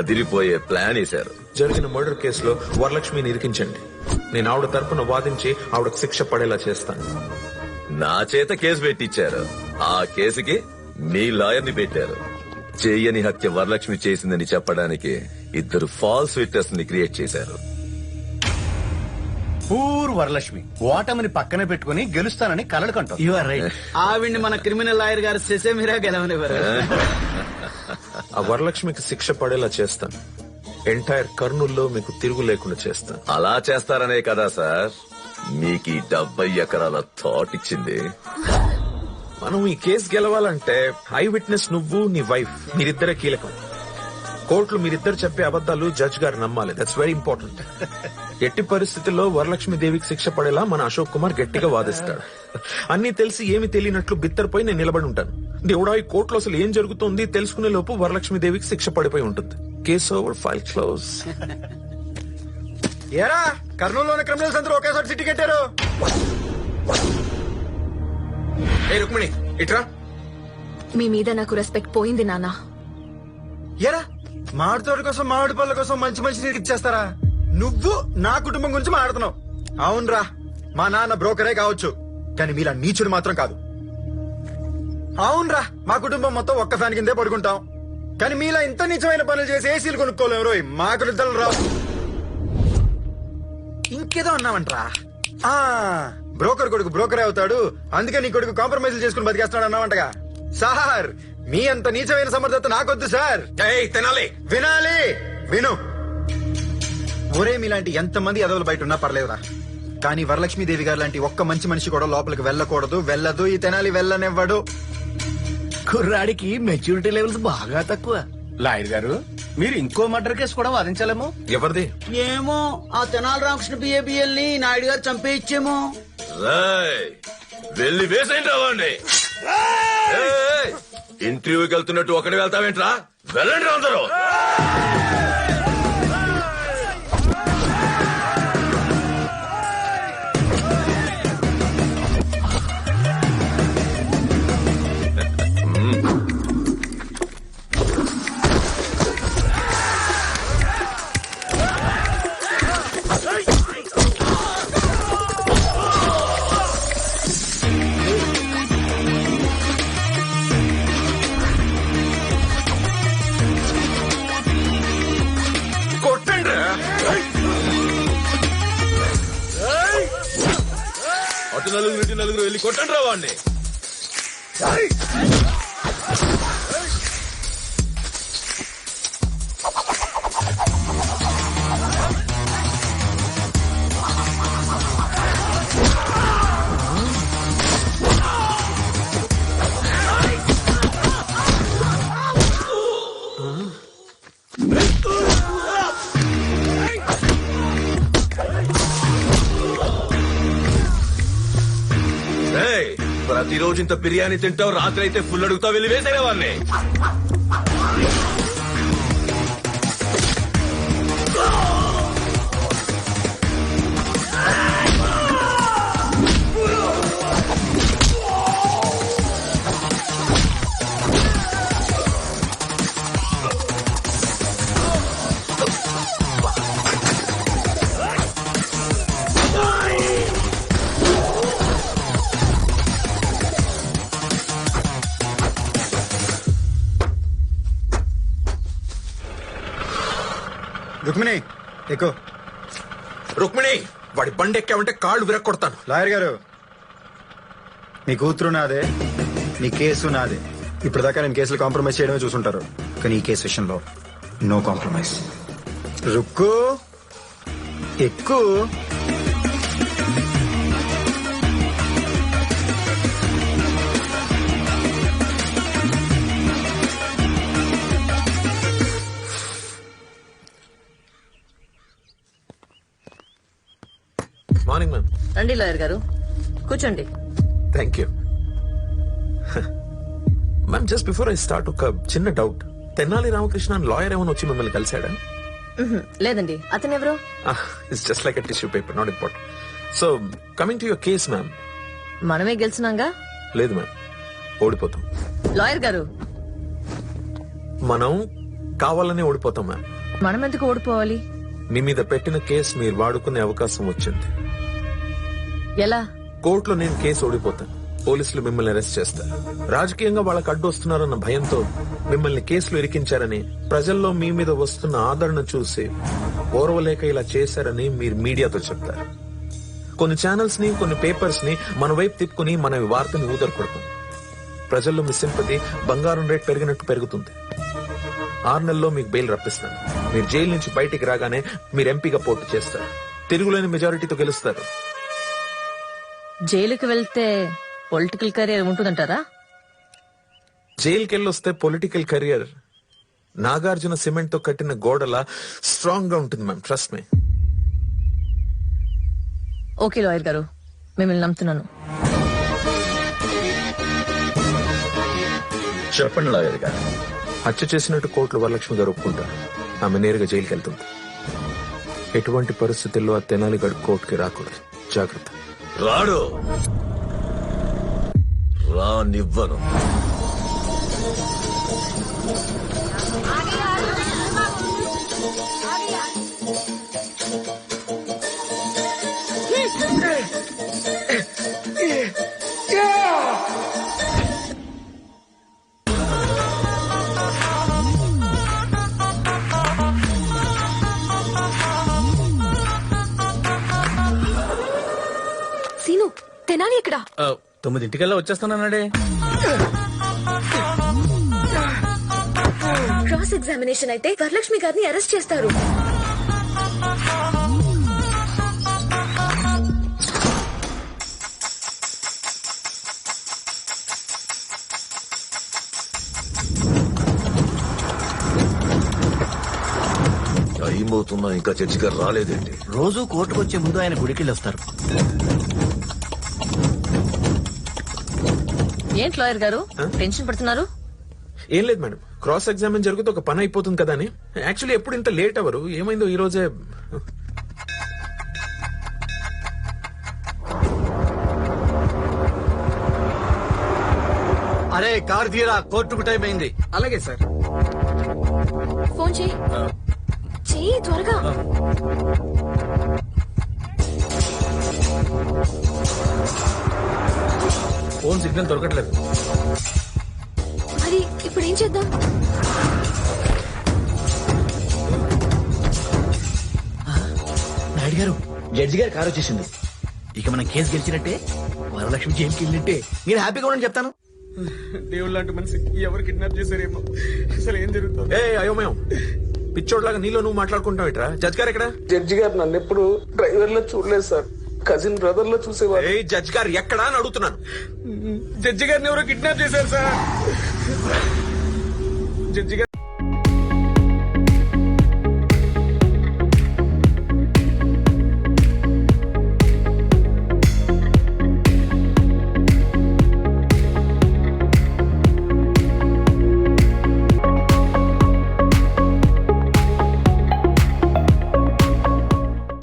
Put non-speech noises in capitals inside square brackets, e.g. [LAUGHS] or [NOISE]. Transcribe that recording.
అదిరిపోయే ప్లాన్ వేశారు. జరిగిన మర్డర్ కేసులో వరలక్ష్మిని ఇరికించండి నేను ఆవిడ తరపున వాదించి ఆవిడకు శిక్ష పడేలా చేస్తాను. నా చేత కేసు పెట్టించారు ఆ కేసుకి మీ లాయర్ని పెట్టారు. చెయ్యని హత్య వరలక్ష్మి చేసిందని చెప్పడానికి ఇద్దరు ఫాల్స్ విట్నెస్ని క్రియేట్ చేశారు. పూర్ వరలక్ష్మి ఓటమిని పక్కన పెట్టుకుని గెలుస్తానని కలలు కంటాం యు ఆర్ రైట్ ఆవిడ్ని మన క్రిమినల్ లాయర్ గారు సెసేమిరా గెలవనివ్వరు [LAUGHS] ఆ వరలక్ష్మికి శిక్ష పడేలా చేస్తాను. ఎంటైర్ కర్నూల్లో మీకు తిరుగు లేకుండా చేస్తాను. అలా చేస్తారనే కదా సార్. మీకు ఈ డెబ్బై ఎకరాల థాట్ ఇచ్చింది. మనం ఈ కేసు గెలవాలంటే ఐ విట్నెస్ నువ్వు నీ వైఫ్ మీరిద్దరే కీలకం. కోర్టులు మీరిద్దరు చెప్పే అబద్ధాలు జడ్జ్ గారు నమ్మాలి. దట్స్ వెరీ ఇంపార్టెంట్ ఎట్టి పరిస్థితుల్లో వరలక్ష్మి దేవికి శిక్ష పడేలా మన అశోక్ కుమార్ గట్టిగా వాదిస్తాడు. అన్ని తెలిసి ఏమి తెలియనట్లు బిత్తరపోయి నేను నిలబడి ఉంటాను. దేవుడా ఈ కోర్టులో అసలు ఏం జరుగుతుంది తెలుసుకునే లోపు వరలక్ష్మి దేవికి శిక్ష పడిపోయి ఉంటుంది. కేసు ఓవర్ ఫైల్ క్లోజ్ ఏరా కర్నూలులోని క్రిమినల్స్ అందరూ ఒకేసారి సిటీ కట్టారు. ఏ రుక్మిణి ఇట్రా. మీ మీద నాకు రెస్పెక్ట్ పోయింది నాన్న. ఏరా మామిడి తోట కోసం మామిడి పళ్ళ కోసం మంచి మంచి నీటికి ఇచ్చేస్తారా? నువ్వు నా కుటుంబం గురించి మాట్లాడుతున్నావు. అవునరా మా నాన్న బ్రోకరే కావచ్చు కానీ మీలా నీచుడు మాత్రం కాదు. అవునరా మా కుటుంబం మొత్తం ఒక్క ఫ్యాన్ కిందే పడుకుంటాం. కానీ మీలా ఇంత నిజమైన పనులు చేసి ఏసీలు కొనుక్కోలేము రోయ్. మాకు నిద్రలు రావు. ఇంకేదో అన్నావంట్రా. ఆ బ్రోకర్ కొడుకు బ్రోకరే అవుతాడు. అందుకే నీ కొడుకు కాంప్రమైజ్ చేసుకుని బతికేస్తాడు అన్నావంటగా. సార్ మీ అంత నీచమైన సమర్థత నాకొద్దు సార్. తినాలి. వినాలి. విను. ఒరే మీలాంటి ఎంతమంది ఎదవలు బయట ఉన్నా పర్లేదురా. కానీ వరలక్ష్మీదేవి గారు లాంటి ఒక్క మంచి మనిషి కూడా లోపలికి వెళ్ళకూడదు. వెళ్ళదు ఈ తెనాలి వెళ్ళనివ్వడు. కుర్రాడికి మెచ్యూరిటీ లెవెల్స్ బాగా తక్కువ. లాయర్ గారు మీరు ఇంకో మర్డర్ కేసు కూడా వాదించాలేమో? ఎవరిది? ఏమో ఆ తెనాలి రామకృష్ణ బిఏబిఎల్ని నాయుడు గారు చంపేయచ్చేమో. రేయ్, వెళ్ళి వేసేయండి రావండి ఇంటర్వ్యూకి వెళ్తున్నట్టు ఒకటి వెళ్తావేంట్రా? వెళ్ళండి రా అందరూ అటు నలుగురు ఇటు నలుగురు వెళ్ళి కొట్టండి రా వాడిని ప్రతిరోజు ఇంత బిర్యానీ తింటావు రాత్రి అయితే ఫుల్ అడుగుతావు వెళ్ళి వేసేనే రుక్మిణి ఎక్కువ రుక్మిణి వాడి బండి ఎక్కామంటే కాళ్ళు విరక్కొడతాను. లాయర్ గారు మీ కూతురు నాదే మీ కేసు నాదే. ఇప్పుడు దాకా నేను కేసులు కాంప్రమైజ్ చేయడమే చూసుంటారు. కానీ ఈ కేసు విషయంలో నో కాంప్రమైజ్. రుక్కు ఎక్కువ మార్నింగ్ మ్యామ్. రండి లాయర్ గారు. కూర్చోండి. Thank you ma'am just before I start ఒక చిన్న డౌట్ తెనాలి రామకృష్ణ లాయర్ ఏమైనా వచ్చి మిమ్మల్ని కలిశాడా. లేదండి. అతను ఎవరు it's just like tissue paper not important so coming to your case ma'am మనమే గెలిచినాగా? లేదు మ్యామ్ ఓడిపోతాం. లాయర్ గారు. మనం కావాలనే ఓడిపోతాం మ్యామ్ మనం ఎందుకు ఓడిపోవాలి? మీ మీద పెట్టిన కేసు మీరు వాడుకునే అవకాశం వచ్చింది. ఎలా? కోర్టులో నేను కేసు ఓడిపోతాను పోలీసులు మిమ్మల్ని అరెస్ట్ చేస్తారు రాజకీయంగా వాళ్ళకి అడ్డు వస్తున్నారన్న భయంతో మిమ్మల్ని కేసులు ఇరికించారని ప్రజల్లో మీ మీద వస్తున్న ఆదరణ చూసి ఓర్వలేక ఇలా చేశారని మీరు మీడియాతో చెప్తారు. కొన్ని ఛానల్స్ని కొన్ని పేపర్స్ని మన వైపు తిప్పుకుని మన వార్తని ఊదరు ప్రజల్లో మీ సింపతి బంగారం రేట్ పెరిగినట్టు పెరుగుతుంది. ఆరు నెలల్లో మీకు బెయిల్ రప్పిస్తాను. మీరు జైలు నుంచి బయటికి రాగానే మీరు ఎంపీగా పోటీ చేస్తారు. తిరుగులేని మెజారిటీతో గెలుస్తారు. జైలుకి వెళ్తే పొలిటికల్ కెరీర్ ఉంటుందంటారా? జైలుకి వెళ్ళొస్తే పొలిటికల్ కెరియర్ నాగార్జున సిమెంట్తో కట్టిన గోడలా స్ట్రాంగ్గా ఉంటుంది ma'am trust me okay lawyer గారు మిమ్మల్ని నమ్ముతున్నాను. చెప్పండి లాయర్ గారు. హత్య చేసినట్టు కోర్టులో వరలక్ష్మి గారు ఒప్పుకుంటారు. ఆమె నేరుగా జైలుకి వెళ్తుంది ఎటువంటి పరిస్థితుల్లో ఆ తెనాలి గడు కోర్టుకి రాకూడదు. జాగ్రత్త. రాడు రానివ్వను Yeah. తొమ్మిదింటికల్లా వచ్చేస్తానన్నాడే. క్రాస్ ఎగ్జామినేషన్ అయితే వరలక్ష్మి గారిని అరెస్ట్ చేస్తారు. టైం అవుతున్నా ఇంకా చర్చి గారు రాలేదేంటి? రోజు కోర్టుకు వచ్చే ముందు ఆయన గుడికి వస్తారు ఏంటి లాయర్ గారు? టెన్షన్ పడుతున్నారు? ఏం లేదు మేడం. క్రాస్ ఎగ్జామిన్ జరిగితే ఒక పని అయిపోతుంది కదా అని. యాక్చువల్లీ ఎప్పుడు ఇంత లేట్ అవరు? ఏమైందో ఈ రోజే. అరే కార్ తీరా. కోర్టుకు టైం అయింది. అలాగే సార్. ఫోన్ చేయి. చెయ్యి త్వరగా. ఫోన్ సిగ్నల్ దొరకట్లేదు. మరి ఇప్పుడు ఏం చేద్దాం? నాయుడు గారు జడ్జి గారు కారు వచ్చేసింది. ఇక మనం కేసు గెలిచినట్టే వరలక్ష్మి జైలుకి వెళ్ళినట్టే. నేను హ్యాపీగా ఉండని చెప్తాను. దేవుడు లాంటి మనిషి ఎవరు కిడ్నాప్ చేశారేమో. అసలు ఏం జరుగుతుంది? ఏ అయోమయం. పిచ్చోడ్లాగా నీలో నువ్వు మాట్లాడుకుంటావు ఇట్రా జడ్జ్ గారు ఎక్కడ? జడ్జి గారు నన్ను ఎప్పుడు డ్రైవర్లో చూడలేదు సార్. కజిన్ బ్రదర్లో చూసేవారు. ఏ జడ్జ్ గారు ఎక్కడా అని అడుగుతున్నాను. జడ్జి గారిని ఎవరో కిడ్నాప్ చేశారు సార్. జడ్జి గారు